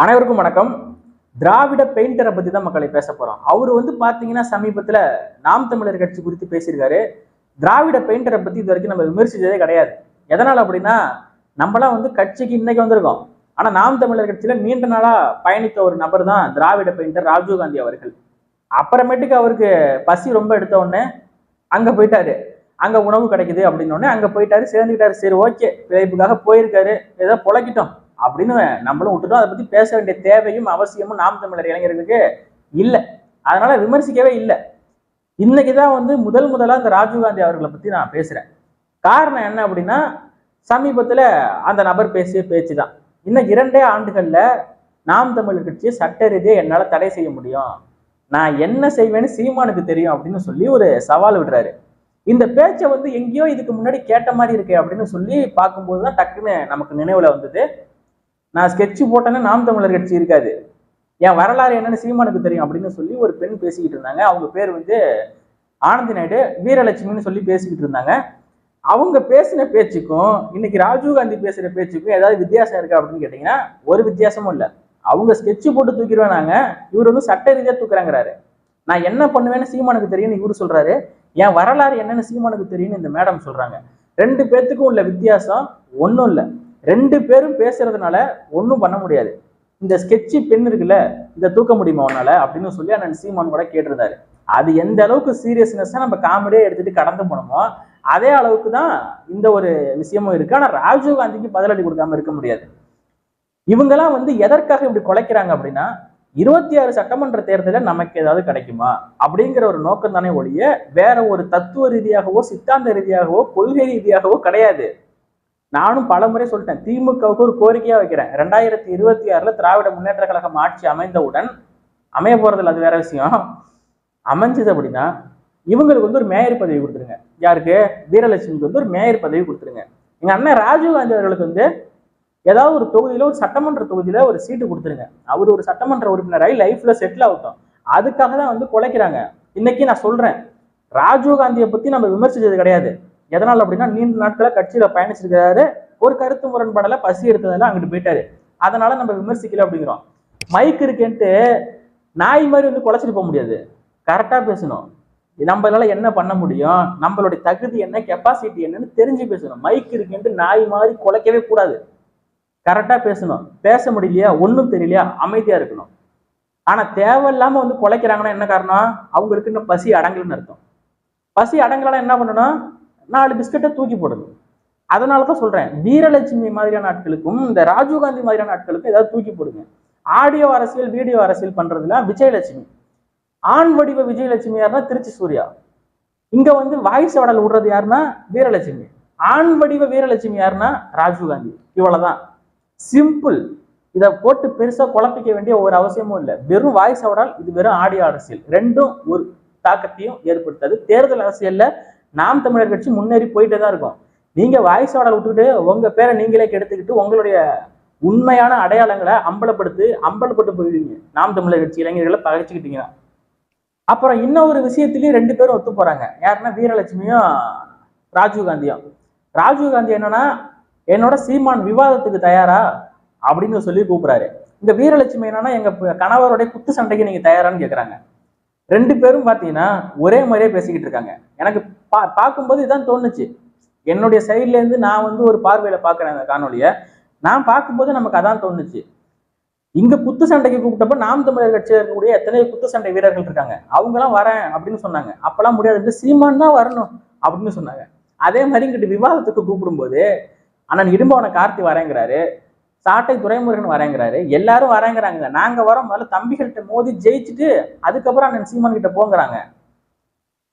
அனைவருக்கும் வணக்கம். திராவிட பெயிண்டரை பத்தி தான் மக்களை பேச போறோம். அவர் வந்து பாத்தீங்கன்னா சமீபத்துல நாம் தமிழர் கட்சி குறித்து பேசியிருக்காரு. திராவிட பெயிண்டரை பத்தி இது வரைக்கும் நம்ம விமர்சித்ததே கிடையாது. எதனால அப்படின்னா நம்மளாம் வந்து கட்சிக்கு இன்னைக்கு வந்திருக்கோம். ஆனா நாம் தமிழர் கட்சியில நீண்ட நாளா பயணித்த ஒரு நபர் தான் திராவிட பெயிண்டர் ராஜீவ்காந்தி அவர்கள். அப்புறமேட்டுக்கு அவருக்கு பசி ரொம்ப எடுத்த உடனே அங்க போயிட்டாரு. அங்க உணவு கிடைக்குது அப்படின்னு உடனே அங்க போயிட்டாரு சேர்ந்துக்கிட்டாரு. சரி ஓகே. பிழைப்புக்காக போயிருக்காரு. ஏதோ பொழைக்கிட்டோம் அப்படின்னு நம்மளும் விட்டுட்டோம். அதை பத்தி பேச வேண்டிய தேவையும் அவசியமும் நாம் தமிழர் இளைஞர்களுக்கு இல்லை. அதனால விமர்சிக்கவே இல்லை. இன்னைக்கு தான் வந்து முதல் முதலா இந்த ராஜீவ்காந்தி அவர்களை பத்தி நான் பேசுறேன். காரணம் என்ன அப்படின்னா சமீபத்துல அந்த நபர் பேசிய பேச்சு தான் இன்னும் இரண்டே ஆண்டுகள்ல நாம் தமிழர் கட்சியை சட்ட ரீதியாக என்னால தடை செய்ய முடியும். நான் என்ன செய்வேன்னு சீமானுக்கு தெரியும் அப்படின்னு சொல்லி ஒரு சவால் விடுறாரு. இந்த பேச்சை வந்து எங்கேயோ இதுக்கு முன்னாடி கேட்ட மாதிரி இருக்கு அப்படின்னு சொல்லி பார்க்கும்போது தான் டக்குன்னு நமக்கு நினைவுல வந்தது. நான் ஸ்கெட்ச் போட்டேன்னா நாம் தமிழர் கட்சி இருக்காது. என் வரலாறு என்னன்னு சீமானுக்கு தெரியும் அப்படின்னு சொல்லி ஒரு பெண் பேசிக்கிட்டு இருந்தாங்க. அவங்க பேர் வந்து ஆனந்தி நாயுடு வீரலட்சுமின்னு சொல்லி பேசிக்கிட்டு இருந்தாங்க. அவங்க பேசின பேச்சுக்கும் இன்னைக்கு ராஜீவ்காந்தி பேசுற பேச்சுக்கும் ஏதாவது வித்தியாசம் இருக்கா அப்படின்னு கேட்டீங்கன்னா ஒரு வித்தியாசமும் இல்லை. அவங்க ஸ்கெட்சு போட்டு தூக்கிடுவேன் நாங்க. இவர் வந்து சட்ட ரீதியாக தூக்குறாங்கிறாரு. நான் என்ன பண்ணுவேன்னு சீமானுக்கு தெரியும்னு இவரு சொல்றாரு. என் வரலாறு என்னன்னு சீமானுக்கு தெரியும்னு இந்த மேடம் சொல்றாங்க. ரெண்டு பேர்த்துக்கும் உள்ள வித்தியாசம் ஒன்றும் இல்லை. ரெண்டு பேரும் பேசுறதுனால ஒன்றும் பண்ண முடியாது. இந்த ஸ்கெட்சி பெண் இருக்குல்ல இதை தூக்க முடியுமா உன்னால? அப்படின்னு சொல்லி அண்ணன் சீமான் கூட கேட்டிருந்தாரு. அது எந்த அளவுக்கு சீரியஸ்னஸாக நம்ம காமெடியாக எடுத்துட்டு கடந்து போனோமோ அதே அளவுக்கு தான் இந்த ஒரு விஷயமும் இருக்கு. ஆனால் ராஜீவ் காந்திக்கு பதிலடி கொடுக்காம இருக்க முடியாது. இவங்கெல்லாம் வந்து எதற்காக இப்படி குலைக்கிறாங்க அப்படின்னா இருபத்தி ஆறு சட்டமன்ற தேர்தலில் நமக்கு ஏதாவது கிடைக்குமா? அப்படிங்கிற ஒரு நோக்கம் தானே ஒழிய வேற ஒரு தத்துவ ரீதியாகவோ சித்தாந்த ரீதியாகவோ கொள்கை ரீதியாகவோ கிடையாது. நானும் பலமுறை சொல்லிட்டேன் திமுகவுக்கு ஒரு கோரிக்கையா வைக்கிறேன். ரெண்டாயிரத்தி இருபத்தி ஆறுல திராவிட முன்னேற்ற கழகம் ஆட்சி அமைந்தவுடன் அமைய போறதில்ல அது வேற விஷயம். அமைஞ்சது அப்படின்னா இவங்களுக்கு வந்து ஒரு மேயர் பதவி கொடுத்துருங்க. யாருக்கு? வீரலட்சுமிக்கு வந்து ஒரு மேயர் பதவி கொடுத்துருங்க. எங்க அண்ணன் ராஜீவ் காந்தி அவர்களுக்கு வந்து ஏதாவது ஒரு தொகுதியில ஒரு சட்டமன்ற தொகுதியில ஒரு சீட்டு கொடுத்துருங்க. அவர் ஒரு சட்டமன்ற உறுப்பினராகி லைஃப்ல செட்டில் ஆகட்டும். அதுக்காக தான் வந்து குலைக்கிறாங்க இன்னைக்கு நான் சொல்றேன் ராஜீவ் காந்தியை பத்தி நம்ம விமர்சிச்சது கிடையாது. எதனால் அப்படின்னா நீண்ட நாட்களா கட்சியில பயணிச்சிருக்கிறாரு. ஒரு கருத்து முரண்பாடல பசி எடுத்ததெல்லாம் அங்கிட்டு போயிட்டாரு. அதனால நம்ம விமர்சிக்கல அப்படிங்கிறோம். மைக் இருக்கேன்ட்டு நாய் மாதிரி வந்து குலைச்சிட்டு போக முடியாது. கரெக்டா பேசணும். நம்மளால என்ன பண்ண முடியும்? நம்மளுடைய தகுதி என்ன? கெப்பாசிட்டி என்னன்னு தெரிஞ்சு பேசணும். மைக் இருக்குன்ட்டு நாய் மாதிரி குலைக்கவே கூடாது. கரெக்டா பேசணும். பேச முடியலையா? ஒன்றும் தெரியலையா? அமைதியா இருக்கணும். ஆனா தேவையில்லாம வந்து குலைக்கிறாங்கன்னா என்ன காரணம்? அவங்களுக்கு இன்னும் பசி அடங்கலன்னு அர்த்தம். பசி அடங்கலாம் என்ன பண்ணணும்? நாலு பிஸ்கட்டை தூக்கி போடுது. அதனால தான் சொல்றேன் வீரலட்சுமி மாதிரியான ஆட்களுக்கும் இந்த ராஜீவ்காந்தி மாதிரியான ஆட்களுக்கும் ஏதாவது தூக்கி போடுங்க. ஆடியோ அரசியல் வீடியோ அரசியல் பண்றதுல விஜயலட்சுமி. ஆண் வடிவ விஜயலட்சுமி யாருன்னா திருச்சி சூர்யா. இங்க வந்து வாய்ஸ் வடல் விடுறது யாருன்னா வீரலட்சுமி. ஆண் வடிவ வீரலட்சுமி யாருன்னா ராஜீவ்காந்தி இவ்வளவுதான். சிம்பிள். இதை போட்டு பெருசா குழப்பிக்க வேண்டிய ஒரு அவசியமும் இல்லை. வெறும் வாய்ஸ் அவடால் இது வெறும் ஆடியோ அரசியல். ரெண்டும் ஒரு தாக்கத்தையும் ஏற்படுத்தாது. தேர்தல் அரசியல்ல நாம் தமிழர் கட்சி முன்னேறி போயிட்டே தான் இருக்கும். நீங்க வாய்ஸ் ஆர்டர் விட்டுக்கிட்டு உங்க பேரை நீங்களே கெடுத்துக்கிட்டு உங்களுடைய உண்மையான அடையாளங்களை அம்பலப்படுத்தி அம்பலப்பட்டு போயிடுவீங்க. நாம் தமிழர் கட்சி இளைஞர்களை பகைச்சிக்கிட்டீங்க. அப்புறம் இன்னொரு விஷயத்திலயும் ரெண்டு பேரும் ஒத்து போறாங்க. யாருன்னா வீரலட்சுமியும் ராஜீவ்காந்தியும். ராஜீவ்காந்தி என்னன்னா என்னோட சீமான் விவாதத்துக்கு தயாரா? அப்படின்னு சொல்லி கூப்பிடுறாரு. இந்த வீரலட்சுமி என்னன்னா எங்க கணவருடைய குத்து சண்டைக்கு நீங்க தயாரான்னு கேக்குறாங்க. ரெண்டு பேரும் பார்த்தீங்கன்னா ஒரே மாதிரியே பேசிக்கிட்டு இருக்காங்க. எனக்கு பா பார்க்கும்போது இதான் தோணுச்சு. என்னுடைய சைட்லேருந்து நான் வந்து ஒரு பார்வையில் பார்க்குறேன் அந்த காணொலியை நான் பார்க்கும்போது நமக்கு அதான் தோணுச்சு. இங்க குத்து சண்டைக்கு கூப்பிட்டப்ப நாம் தமிழர் கட்சியில் இருக்கக்கூடிய எத்தனை குத்து சண்டை வீரர்கள் இருக்காங்க. அவங்கெல்லாம் வரேன் அப்படின்னு சொன்னாங்க. அப்பெல்லாம் முடியாது சீமான் தான் வரணும் அப்படின்னு சொன்னாங்க. அதே மாதிரி இங்கிட்டு விவாதத்துக்கு கூப்பிடும்போது அண்ணன் இடும்பவனை கார்த்தி வரேங்கிறாரு. சாட்டை துரைமுருகன் வரேங்கிறாரு. எல்லாரும் வரேங்கிறாங்க. நாங்க வரோம். முதல்ல தம்பிகள்கிட்ட மோதி ஜெயிச்சுட்டு அதுக்கப்புறம் அண்ணன் சீமான் கிட்ட போங்கிறாங்க.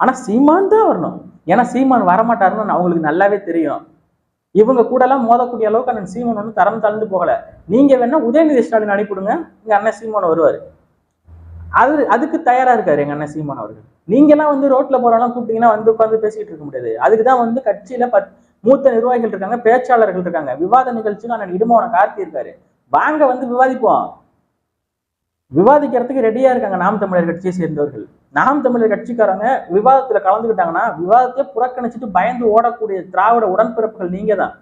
ஆனா சீமான் தான் வரணும். ஏன்னா சீமான் வரமாட்டாருன்னு அவங்களுக்கு நல்லாவே தெரியும். இவங்க கூட எல்லாம் மோதக்கூடிய அளவுக்கு அண்ணன் சீமான் ஒன்றும் தரம் தளர்ந்து போகல. நீங்க வேணா உதயநிதி ஸ்டாலின் அனுப்பிவிடுங்க. எங்க அண்ணன் சீமான் வருவாரு. அது அதுக்கு தயாரா இருக்காரு எங்க அண்ணன் சீமான் அவர்கள். நீங்க எல்லாம் வந்து ரோட்ல போறவங்க கூப்பிட்டீங்கன்னா வந்து உட்காந்து பேசிக்கிட்டு இருக்க முடியாது. அதுக்கு தான் வந்து கட்சியில பத் மூத்த நிர்வாகிகள் இருக்காங்க பேச்சாளர்கள் இருக்காங்க. விவாத நிகழ்ச்சிக்கு அண்ணன் இடுமோன கார்த்தி இருக்காரு. வாங்க வந்து விவாதிப்போம். விவாதிக்கிறதுக்கு ரெடியா இருக்காங்க நாம் தமிழர் கட்சியை சேர்ந்தவர்கள். நாம் தமிழர் கட்சிக்காரங்க விவாதத்துல கலந்துக்கிட்டாங்கன்னா விவாதத்தை புறக்கணிச்சுட்டு பயந்து ஓடக்கூடிய திராவிட உடன்பிறப்புகள் நீங்க தான்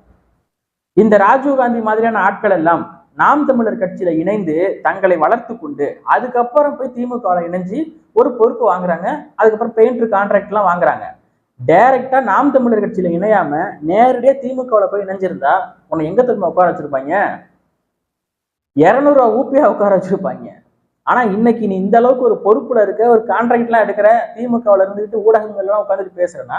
இந்த ராஜீவ் காந்தி மாதிரியான ஆட்கள் எல்லாம் நாம் தமிழர் கட்சியில இணைந்து தங்களை வளர்த்து கொண்டு அதுக்கப்புறம் போய் திமுக இணைஞ்சு ஒரு பொறுப்பு வாங்குறாங்க அதுக்கப்புறம் பெயிண்டர் கான்ட்ராக்ட் எல்லாம் வாங்குறாங்க. டைரக்டா நாம் தமிழர் கட்சியில இணையாம நேரடியா திமுகவில் போய் இணைஞ்சிருந்தா உன்னை எங்க திரும்ப உட்கார வச்சிருப்பாங்க? இரநூறுவா ஊப்பியா உட்கார வச்சிருப்பாங்க. ஆனா இன்னைக்கு நீ இந்த அளவுக்கு ஒரு பொறுப்புல இருக்க ஒரு கான்ட்ராக்ட்லாம் எடுக்கிற திமுகவில் இருந்துட்டு ஊடகங்கள் எல்லாம் உட்காந்துட்டு பேசுறேன்னா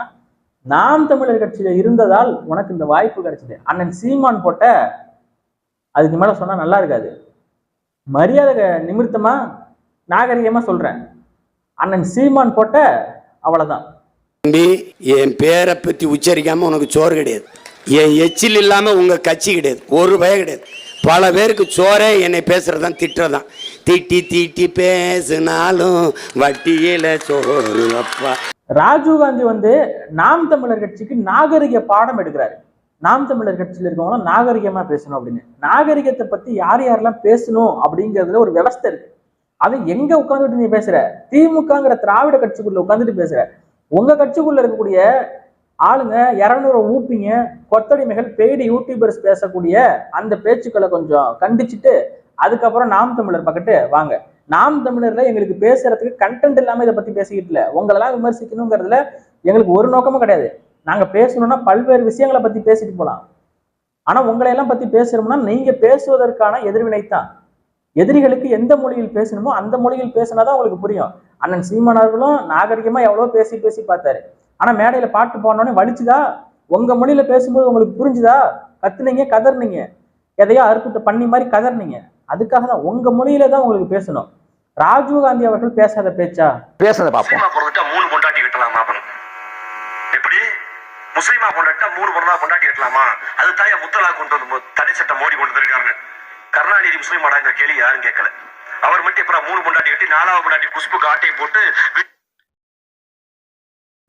நாம் தமிழர் கட்சியில இருந்ததால் உனக்கு இந்த வாய்ப்பு கிடைச்சது. அண்ணன் சீமான் போட்ட அதுக்கு மேல சொன்னா நல்லா இருக்காது. மரியாதை நிமித்தமா நாகரிகமா சொல்றேன். அண்ணன் சீமான் போட்ட அவ்வளவுதான். தம்பி என் பேரை பத்தி உச்சரிக்காம உனக்கு சோறு கிடையாது. என் எச்சில் இல்லாம உங்க கட்சி கிடையாது. ஒரு பய கிடையாது. பல பேருக்கு சோறே என்னை பேசுறதான் திட்டுறதான் திட்டி திட்டி பேசினாலும் வட்டியில சோறு அப்பா. ராஜீவ் காந்தி வந்து நாம் தமிழர் கட்சிக்கு நாகரிக பாடம் எடுக்கிறாரு. நாம் தமிழர் கட்சியில் இருக்கவங்க நாகரிகமா பேசணும் அப்படின்னு. நாகரிகத்தை பத்தி யார் யாரெல்லாம் பேசணும் அப்படிங்கிறதுல ஒரு விவஸ்தை இருக்கு. அது எங்க உட்காந்துட்டு நீ பேசுற? திமுகங்கிற திராவிட கட்சிக்குள்ள உட்காந்துட்டு பேசுற. உங்க கட்சிக்குள்ள இருக்கக்கூடிய ஆளுங்க இரநூறு ஊப்பிங்க கொத்தடிமைகள் பெய்டு யூடியூபர்ஸ் பேசக்கூடிய அந்த பேச்சுக்களை கொஞ்சம் கண்டிச்சுட்டு அதுக்கப்புறம் நாம் தமிழர் பக்கத்து வாங்க. நாம் தமிழர்ல எங்களுக்கு பேசுறதுக்கு கண்டென்ட் இல்லாம இதை பத்தி பேசிக்கிட்டு இல்ல. உங்களெல்லாம் விமர்சிக்கணுங்கிறதுல எங்களுக்கு ஒரு நோக்கமும் கிடையாது. நாங்க பேசணும்னா பல்வேறு விஷயங்களை பத்தி பேசிட்டு போலாம். ஆனா உங்களை எல்லாம் பத்தி பேசுறோம்னா நீங்க பேசுவதற்கான எதிர்வினை தான் எதிரிகளுக்கு எந்த மொழியில் பேசணுமோ அந்த மொழியில் பேசினாதான் உங்களுக்கு புரியும். அண்ணன் சீமான் அவர்களும் நாகரிகமா எவ்வளவு பேசி பேசி பார்த்தாரு. ஆனா மேடையில பாட்டு போனோடனே வலிச்சுதா? உங்க மொழியில பேசும்போது உங்களுக்கு புரிஞ்சுதா? கத்துனீங்க கதர்னீங்க. எதையோ அற்புத்த பண்ணி மாதிரி கதர்னீங்க. அதுக்காக தான் உங்க மொழியில தான் உங்களுக்கு பேசணும். ராஜீவ் காந்தி அவர்கள் பேசாத பேச்சா? பேசுறத பார்ப்போம் மூணு பொண்டாட்டி கட்டலாமா எப்படி? முஸ்லீமா பொண்டாட்டா மூணு பொண்ணா பொண்டாட்டி கட்டலாமா? அது தாயா முத்தலா கொண்டு வந்து தடை சட்டம் மோடி கொண்டு வந்திருக்காங்க. கருணாநிதி முஸ்லீம் அடங்கிற கேள்வி யாரும் கேட்கல. அவர் மட்டும் அப்புறம் மூணு பொண்டாட்டி கட்டி நாலாவது பொண்டாட்டி குஷ்புக்கு ஆட்டையை போட்டு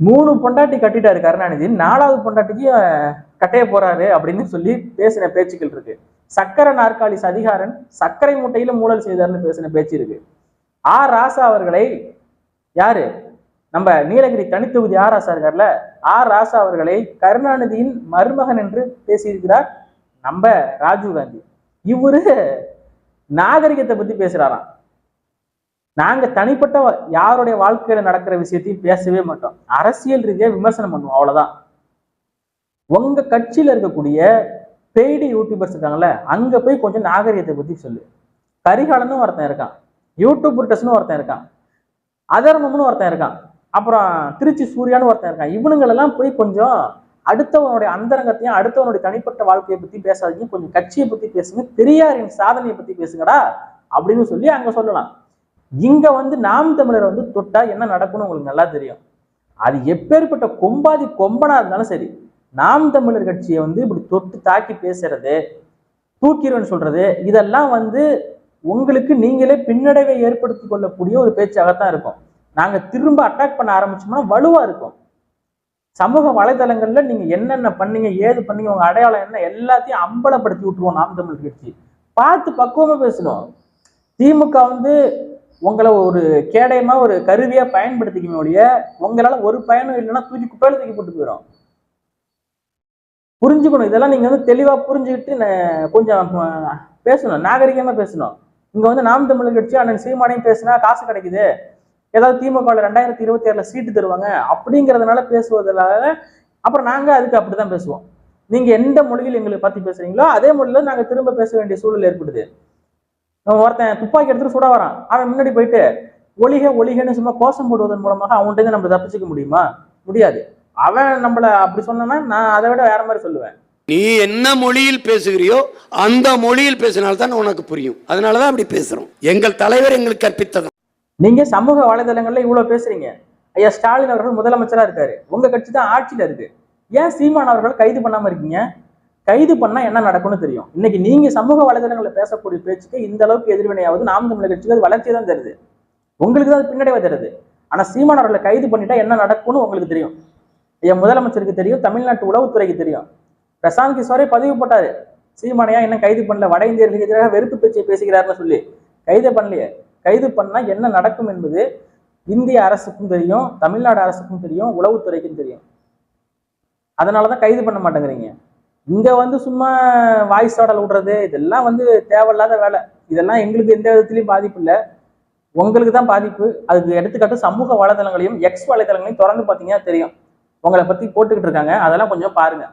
மூணு பொண்டாட்டி கட்டிட்டாரு கருணாநிதி. நாலாவது பொண்டாட்டிக்கு கட்டைய போறாரு அப்படின்னு சொல்லி பேசின பேச்சுக்கள் இருக்கு. சக்கர நாற்காலி சதிகாரன் சர்க்கரை மூட்டையில மூடல் செய்தார்னு பேசின பேச்சு இருக்கு. ஆ ராசா அவர்களை யாரு? நம்ம நீலகிரி தனித்தொகுதி ஆ ராசா இருக்கார்ல ஆ ராசா அவர்களை கருணாநிதியின் மருமகன் என்று பேசியிருக்கிறார் நம்ம ராஜீவ் காந்தி. இவரு நாகரிகத்தை பத்தி பேசுறாராம். நாங்க தனிப்பட்ட யாருடைய வாழ்க்கையில நடக்கிற விஷயத்தையும் பேசவே மாட்டோம். அரசியல் ரீதியா விமர்சனம் பண்ணுவோம் அவ்வளவுதான். உங்க கட்சியில இருக்கக்கூடிய பெய்டு யூடியூபர்ஸ் இருக்காங்கல்ல அங்க போய் கொஞ்சம் நாகரிகத்தை பத்தி சொல்லு. கரிகாலனும் ஒருத்தன் இருக்கான் யூடியூப் டெஸ்ட்னு ஒருத்தன் இருக்கான் அதர்மம்னு ஒருத்தன் இருக்கான் அப்புறம் திருச்சி சூர்யான்னு ஒருத்தன் இருக்கான். இவனுங்களெல்லாம் போய் கொஞ்சம் அடுத்தவனுடைய அந்தரங்கத்தையும் அடுத்தவனுடைய தனிப்பட்ட வாழ்க்கையை பத்தி பேசாதீங்க. கொஞ்சம் கட்சியை பத்தி பேசுங்க. பெரியாரின் சாதனையை பத்தி பேசுங்கடா அப்படின்னு சொல்லி அங்க சொல்லலாம். இங்க வந்து நாம் தமிழர் வந்து தொட்டா என்ன நடக்கும்னு உங்களுக்கு நல்லா தெரியும். அது எப்பேற்பட்ட கொம்பாதி கொம்பனா இருந்தாலும் சரி நாம் தமிழர் கட்சியை வந்து இப்படி தொட்டு தாக்கி பேசுறது தூக்கிடுவேன்னு சொல்றது இதெல்லாம் வந்து உங்களுக்கு நீங்களே பின்னடைவை ஏற்படுத்தி கொள்ளக்கூடிய ஒரு பேச்சாகத்தான் இருக்கும். நாங்க திரும்ப அட்டாக் பண்ண ஆரம்பிச்சோம்னா வலுவா இருக்கும். சமூக வலைதளங்கள்ல நீங்க என்னென்ன பண்ணீங்க ஏது பண்ணீங்க உங்க அடையாளம் என்ன எல்லாத்தையும் அம்பலப்படுத்தி விட்டுருவோம் நாம் தமிழ் கட்சி. பார்த்து பக்குவமா பேசணும். திமுக வந்து உங்களை ஒரு கேடயமா ஒரு கருவியா பயன்படுத்திக்கணும் ஒழிய உங்களால ஒரு பயனும் இல்லைன்னா தூக்கி குப்பையில தூக்கி போட்டு போயிடும் புரிஞ்சுக்கணும். இதெல்லாம் நீங்க வந்து தெளிவா புரிஞ்சுக்கிட்டு கொஞ்சம் பேசணும். நாகரிகமா பேசணும். இங்க வந்து நாம் தமிழ் கட்சி அண்ணன் சீமானையும் பேசினா காசு கிடைக்குது. ஏதாவது திமுக ரெண்டாயிரத்தி இருபத்தி ஏழுல சீட்டு தருவாங்க அப்படிங்கிறதுனால பேசுவதனால அப்புறம் நாங்க அதுக்கு அப்படிதான் பேசுவோம். நீங்க எந்த மொழியில் எங்களை பத்தி பேசுறீங்களோ அதே மொழியில நாங்க திரும்ப பேச வேண்டிய சூழல் ஏற்படுது. ஒருத்தன் துப்பாக்கி எடுத்துட்டு சுட வரான். அவன் முன்னாடி போயிட்டு ஒளிக ஒளிகன்னு சும்மா கோஷம் போடுவதன் மூலமாக அவன்கிட்ட நம்ம தப்பிச்சுக்க முடியுமா? முடியாது. அவன் நம்மள அப்படி சொன்னா நான் அதை விட வேற மாதிரி சொல்லுவேன். நீ என்ன மொழியில் பேசுகிறியோ அந்த மொழியில் பேசினால்தான் உனக்கு புரியும். அதனாலதான் அப்படி பேசுறோம். எங்கள் தலைவர் எங்களுக்கு கற்பித்ததான் நீங்க சமூக வலைதளங்கள்ல இவ்வளவு பேசுறீங்க. ஐயா ஸ்டாலின் அவர்கள் முதலமைச்சரா இருக்காரு. உங்க கட்சி தான் ஆட்சியில இருக்கு. ஏன் சீமான் அவர்கள் கைது பண்ணாம இருக்கீங்க? கைது பண்ணா என்ன நடக்கும்னு தெரியும். இன்னைக்கு நீங்க சமூக வலைதளங்களில் பேசக்கூடிய பேச்சுக்கு இந்த அளவுக்கு எதிர்வினையாவது நாம் தமிழர் கட்சிக்கு அது வளர்ச்சி தான் தருது. உங்களுக்கு தான் அது பின்னடைவை தருது. ஆனா சீமான் அவர்களை கைது பண்ணிட்டா என்ன நடக்கும்னு உங்களுக்கு தெரியும். என் முதலமைச்சருக்கு தெரியும் தமிழ்நாட்டு உளவுத்துறைக்கு தெரியும். பிரசாந்த் கிஷோரே பதிவு போட்டாரு. சீமானையா என்ன கைது பண்ணல. வட இந்தியர்களுக்கு எதிராக வெறுப்பு பேச்சை பேசுகிறாருன்னு சொல்லி. கைது பண்ணலையே. கைது பண்ணா என்ன நடக்கும் என்பது இந்திய அரசுக்கும் தெரியும் தமிழ்நாடு அரசுக்கும் தெரியும் உளவுத்துறைக்கும் தெரியும். அதனாலதான் கைது பண்ண மாட்டேங்கிறீங்க. இங்க வந்து சும்மா வாய்ஸ் ஆடல் விடுறது இதெல்லாம் வந்து தேவையில்லாத வேலை. இதெல்லாம் எங்களுக்கு எந்த விதத்துலயும் பாதிப்பு இல்லை. உங்களுக்கு தான் பாதிப்பு. அதுக்கு எடுத்துக்காட்டு சமூக வலைதளங்களையும் எக்ஸ் வலைதளங்களையும் திறந்து பார்த்தீங்கன்னா தெரியும். உங்களை பத்தி போட்டுக்கிட்டு இருக்காங்க. அதெல்லாம் கொஞ்சம் பாருங்க.